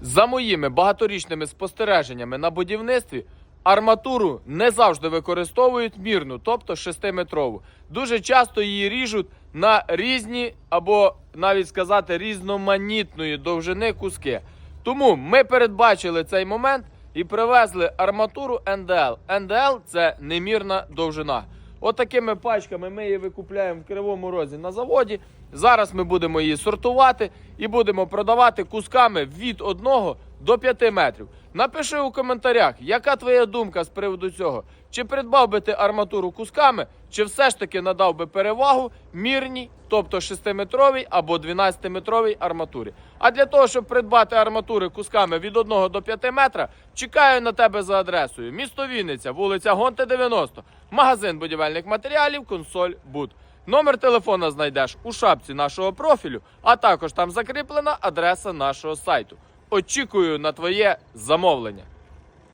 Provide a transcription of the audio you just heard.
За моїми багаторічними спостереженнями на будівництві, арматуру не завжди використовують мірну, тобто 6-метрову. Дуже часто її ріжуть на різні або навіть сказати різноманітної довжини куски. Тому ми передбачили цей момент і привезли арматуру НДЛ. НДЛ це немірна довжина. Отакими пачками ми її викупляємо в кривому розі на заводі. Зараз ми будемо її сортувати і будемо продавати кусками від 1 до 5 метрів. Напиши у коментарях, яка твоя думка з приводу цього? Чи придбав би ти арматуру кусками, чи все ж таки надав би перевагу мірній, тобто 6-метровій або 12-метровій арматурі. А для того, щоб придбати арматури кусками від 1 до 5 метра, чекаю на тебе за адресою. Місто Вінниця, вулиця Гонте 90, магазин будівельних матеріалів, консоль Буд. Номер телефона знайдеш у шапці нашого профілю, а також там закріплена адреса нашого сайту. Очікую на твоє замовлення.